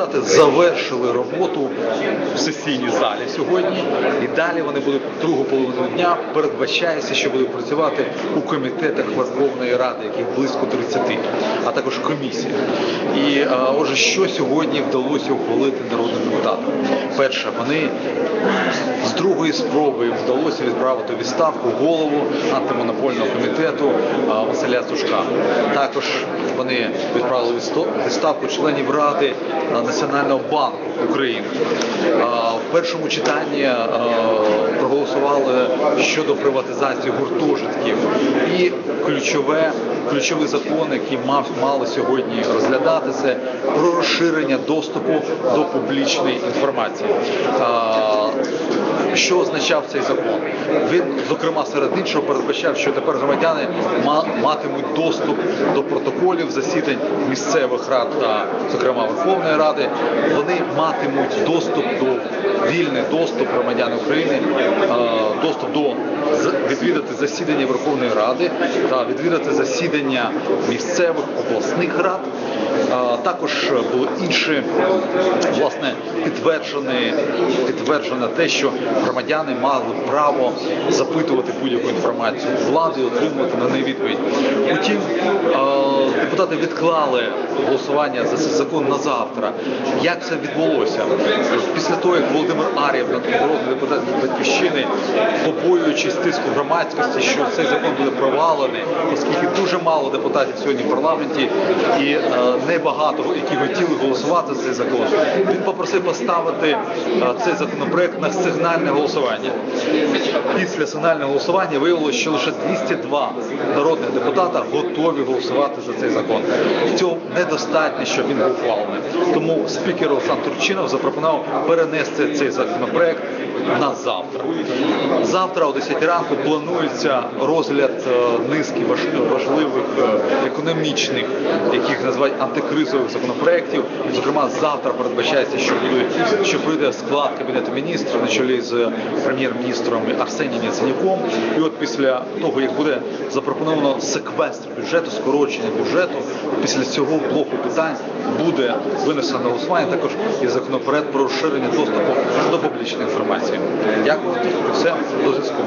депутати завершили роботу в сесійній залі сьогодні, і далі вони будуть другу половину дня. Передбачається, що будуть працювати у комітетах Верховної Ради, яких близько 30, а також комісіях. І е, отже, що сьогодні вдалося ухвалити народним депутатам? Перше, вони з другої спроби вдалося відправити відставку голову антимонопольного комітету а, Василя Сушка. Також вони відправили відставку членів Ради Національного банку України. В першому читанні проголосували щодо приватизації гуртожитків і ключове, ключовий закон, який мав мали сьогодні розглядати, це про розширення доступу до публічної інформації. Що означав цей закон? Він, зокрема, серед іншого передбачав, що тепер громадяни ма- матимуть доступ до протоколів засідань місцевих рад та, зокрема, Верховної Ради. Вони матимуть доступ до вільний доступ громадян України, е, доступ до відвідати засідання Верховної Ради та відвідати засідання місцевих обласних рад. Е, Також були інші власне підтверджені, підтверджено те, що громадяни мали право запитувати будь-яку інформацію влади отримувати на неї відповідь. Утім, е, депутати відклали голосування за цей закон на завтра. Як це відбулося? Після того, як Володимир Ар'єв, народний депутат батьківщини, побоюючись тиску громадськості, що цей закон буде провалений, оскільки дуже мало депутатів сьогодні в парламенті і е, небагато, які хотіли голосувати за цей закон. Він попросив поставити е, цей законопроект на сигнальне голосування. Після сигнального голосування виявилося, що лише 202 народних депутата готові голосувати за цей закон. Цього недостатньо, щоб він був ухвалений. Тому спікер Олександр Турчинов запропонував перенести цей законопроект на завтра. Завтра о 10 ранку планується розгляд е, низки важливих е, економічних, яких називають антикризових законопроєктів. Зокрема, завтра передбачається, що буде що прийде склад кабінету міністрів на чолі з прем'єр-міністром Арсенієм Яценюком. І от після того, як буде запропоновано секвестр бюджету, скорочення бюджету, після цього блоку питань буде винесено голосування також і законопроект про розширення доступу до публічної інформації. Дякую. Все до зв'язку.